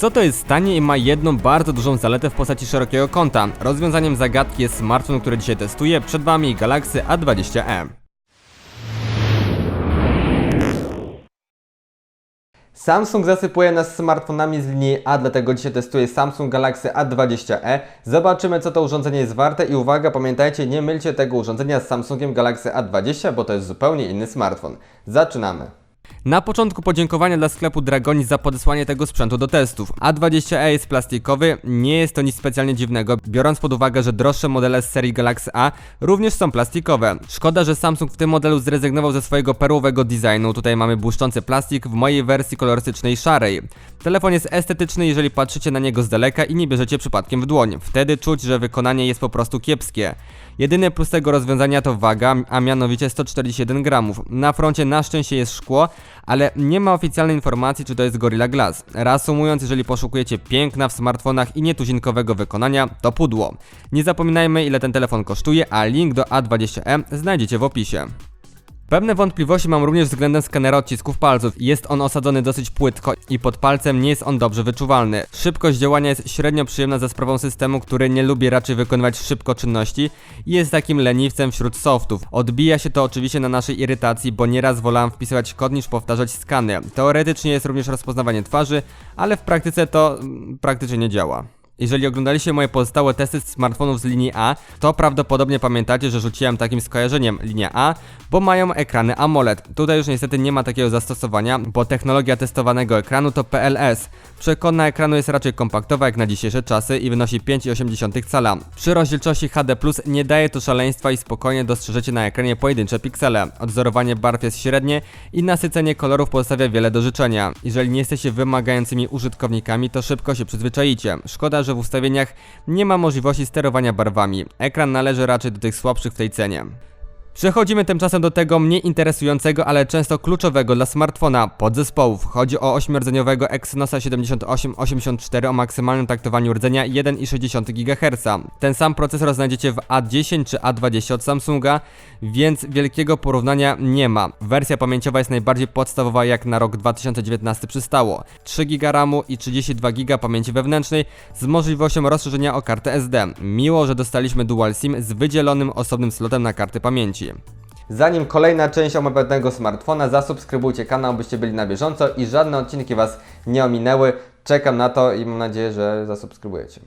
Co to jest tanie i ma jedną bardzo dużą zaletę w postaci szerokiego kąta? Rozwiązaniem zagadki jest smartfon, który dzisiaj testuję. Przed Wami Galaxy A20e. Samsung zasypuje nas smartfonami z linii A, dlatego dzisiaj testuję Samsung Galaxy A20e. Zobaczymy, co to urządzenie jest warte i uwaga, pamiętajcie, nie mylcie tego urządzenia z Samsungiem Galaxy A20, bo to jest zupełnie inny smartfon. Zaczynamy. Na początku podziękowania dla sklepu Dragoni za podesłanie tego sprzętu do testów. A20e jest plastikowy, nie jest to nic specjalnie dziwnego, biorąc pod uwagę, że droższe modele z serii Galaxy A również są plastikowe. Szkoda, że Samsung w tym modelu zrezygnował ze swojego perłowego designu. Tutaj mamy błyszczący plastik w mojej wersji kolorystycznej szarej. Telefon jest estetyczny, jeżeli patrzycie na niego z daleka i nie bierzecie przypadkiem w dłoń. Wtedy czuć, że wykonanie jest po prostu kiepskie. Jedyny plus tego rozwiązania to waga, a mianowicie 141 gramów. Na froncie na szczęście jest szkło, ale nie ma oficjalnej informacji, czy to jest Gorilla Glass. Reasumując, jeżeli poszukujecie piękna w smartfonach i nietuzinkowego wykonania, to pudło. Nie zapominajmy, ile ten telefon kosztuje, a link do A20e znajdziecie w opisie. Pewne wątpliwości mam również względem skanera odcisków palców. Jest on osadzony dosyć płytko i pod palcem nie jest on dobrze wyczuwalny. Szybkość działania jest średnio przyjemna za sprawą systemu, który nie lubi raczej wykonywać szybko czynności i jest takim leniwcem wśród softów. Odbija się to oczywiście na naszej irytacji, bo nieraz wolałem wpisywać kod niż powtarzać skany. Teoretycznie jest również rozpoznawanie twarzy, ale w praktyce to mm, praktycznie nie działa. Jeżeli oglądaliście moje pozostałe testy smartfonów z linii A, to prawdopodobnie pamiętacie, że rzuciłem takim skojarzeniem linia A, bo mają ekrany AMOLED. Tutaj już niestety nie ma takiego zastosowania, bo technologia testowanego ekranu to PLS. Przekona ekranu jest raczej kompaktowa jak na dzisiejsze czasy i wynosi 5,8 cala. Przy rozdzielczości HD+, nie daje to szaleństwa i spokojnie dostrzeżecie na ekranie pojedyncze piksele. Odzorowanie barw jest średnie i nasycenie kolorów pozostawia wiele do życzenia. Jeżeli nie jesteście wymagającymi użytkownikami, to szybko się przyzwyczajicie. Szkoda, że w ustawieniach nie ma możliwości sterowania barwami. Ekran należy raczej do tych słabszych w tej cenie. Przechodzimy tymczasem do tego mniej interesującego, ale często kluczowego dla smartfona podzespołów. Chodzi o 8-rdzeniowego Exynosa 7884 o maksymalnym taktowaniu rdzenia 1,6 GHz. Ten sam procesor znajdziecie w A10 czy A20 od Samsunga, więc wielkiego porównania nie ma. Wersja pamięciowa jest najbardziej podstawowa jak na rok 2019 przystało. 3 GB RAMu i 32 GB pamięci wewnętrznej z możliwością rozszerzenia o kartę SD. Miło, że dostaliśmy Dual SIM z wydzielonym osobnym slotem na karty pamięci. Zanim kolejna część omawianego smartfona, zasubskrybujcie kanał, byście byli na bieżąco i żadne odcinki Was nie ominęły. Czekam na to i mam nadzieję, że zasubskrybujecie.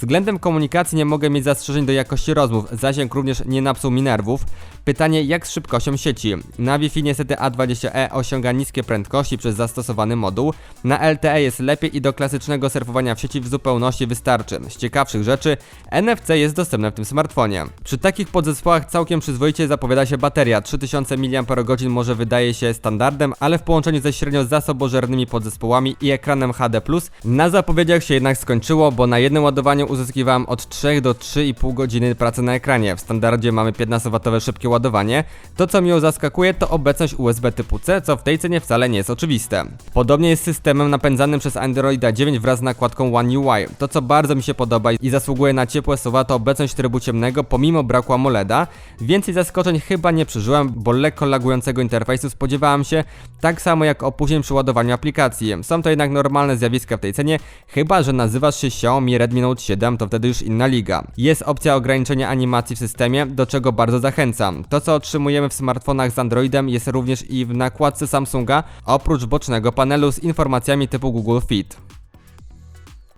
Względem komunikacji nie mogę mieć zastrzeżeń do jakości rozmów, zasięg również nie napsuł mi nerwów. Pytanie jak z szybkością sieci? Na Wi-Fi niestety A20e osiąga niskie prędkości przez zastosowany moduł, na LTE jest lepiej i do klasycznego surfowania w sieci w zupełności wystarczy. Z ciekawszych rzeczy NFC jest dostępne w tym smartfonie. Przy takich podzespołach całkiem przyzwoicie zapowiada się bateria, 3000 mAh może wydaje się standardem, ale w połączeniu ze średnio zasobożernymi podzespołami i ekranem HD+, na zapowiedziach się jednak skończyło, bo na jednym ładowaniu uzyskiwałem od 3 do 3,5 godziny pracy na ekranie. W standardzie mamy 15W szybkie ładowanie. To co mnie zaskakuje to obecność USB typu C, co w tej cenie wcale nie jest oczywiste. Podobnie jest z systemem napędzanym przez Androida 9 wraz z nakładką One UI. To co bardzo mi się podoba i zasługuje na ciepłe słowa to obecność trybu ciemnego pomimo braku AMOLEDa. Więcej zaskoczeń chyba nie przeżyłem, bo lekko lagującego interfejsu spodziewałem się, tak samo jak opóźnień przy ładowaniu aplikacji. Są to jednak normalne zjawiska w tej cenie, chyba że nazywasz się Xiaomi Redmi Note 7, to wtedy już inna liga. Jest opcja ograniczenia animacji w systemie, do czego bardzo zachęcam. To co otrzymujemy w smartfonach z Androidem jest również i w nakładce Samsunga, oprócz bocznego panelu z informacjami typu Google Fit.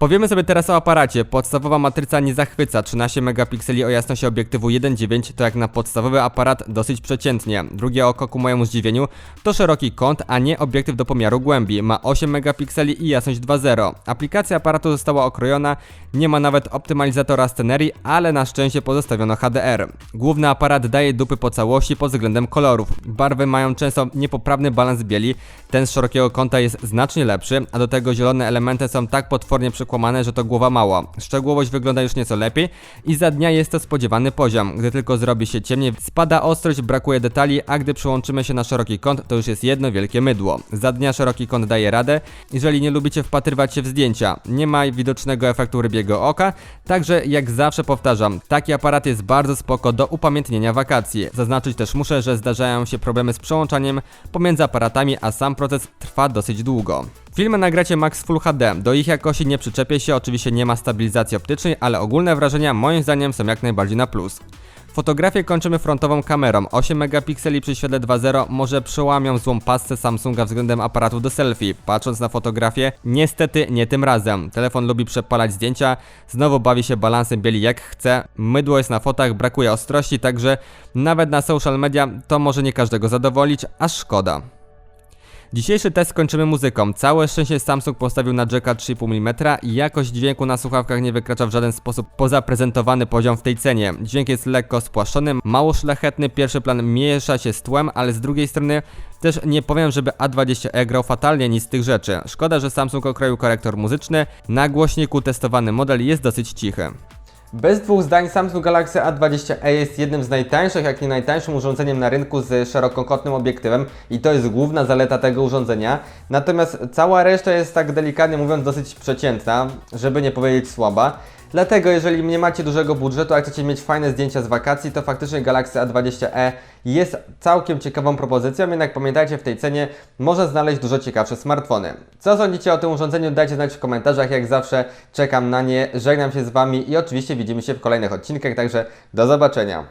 Powiemy sobie teraz o aparacie. Podstawowa matryca nie zachwyca, 13 megapikseli o jasności obiektywu 1.9 to jak na podstawowy aparat dosyć przeciętnie. Drugie oko ku mojemu zdziwieniu to szeroki kąt, a nie obiektyw do pomiaru głębi. Ma 8 megapikseli i jasność 2.0. Aplikacja aparatu została okrojona, nie ma nawet optymalizatora scenerii, ale na szczęście pozostawiono HDR. Główny aparat daje dupy po całości pod względem kolorów. Barwy mają często niepoprawny balans bieli, ten z szerokiego kąta jest znacznie lepszy, a do tego zielone elementy są tak potwornie przekłamane, że to głowa mała. Szczegółowość wygląda już nieco lepiej i za dnia jest to spodziewany poziom. Gdy tylko zrobi się ciemniej, spada ostrość, brakuje detali, a gdy przyłączymy się na szeroki kąt, to już jest jedno wielkie mydło. Za dnia szeroki kąt daje radę, jeżeli nie lubicie wpatrywać się w zdjęcia. Nie ma widocznego efektu rybiego oka, także jak zawsze powtarzam, taki aparat jest bardzo spoko do upamiętnienia wakacji. Zaznaczyć też muszę, że zdarzają się problemy z przełączaniem pomiędzy aparatami, a sam proces trwa dosyć długo. Filmy nagracie Max Full HD. Do ich jakości nie przyczepię się, oczywiście nie ma stabilizacji optycznej, ale ogólne wrażenia moim zdaniem są jak najbardziej na plus. Fotografię kończymy frontową kamerą. 8 megapikseli przy świetle 2.0 może przełamią złą pasce Samsunga względem aparatu do selfie. Patrząc na fotografię, niestety nie tym razem. Telefon lubi przepalać zdjęcia, znowu bawi się balansem bieli jak chce, mydło jest na fotach, brakuje ostrości, także nawet na social media to może nie każdego zadowolić, a szkoda. Dzisiejszy test kończymy muzyką. Całe szczęście Samsung postawił na jacka 3,5 mm i jakość dźwięku na słuchawkach nie wykracza w żaden sposób poza prezentowany poziom w tej cenie. Dźwięk jest lekko spłaszczony, mało szlachetny, pierwszy plan miesza się z tłem, ale z drugiej strony też nie powiem, żeby A20e grał fatalnie nic z tych rzeczy. Szkoda, że Samsung okroił korektor muzyczny, na głośniku testowany model jest dosyć cichy. Bez dwóch zdań Samsung Galaxy A20e jest jednym z najtańszych, jak nie najtańszym urządzeniem na rynku z szerokokątnym obiektywem i to jest główna zaleta tego urządzenia. Natomiast cała reszta jest tak delikatnie mówiąc dosyć przeciętna, żeby nie powiedzieć słaba. Dlatego jeżeli nie macie dużego budżetu, a chcecie mieć fajne zdjęcia z wakacji, to faktycznie Galaxy A20e jest całkiem ciekawą propozycją, jednak pamiętajcie, w tej cenie można znaleźć dużo ciekawsze smartfony. Co sądzicie o tym urządzeniu? Dajcie znać w komentarzach, jak zawsze czekam na nie, żegnam się z Wami i oczywiście widzimy się w kolejnych odcinkach, także do zobaczenia.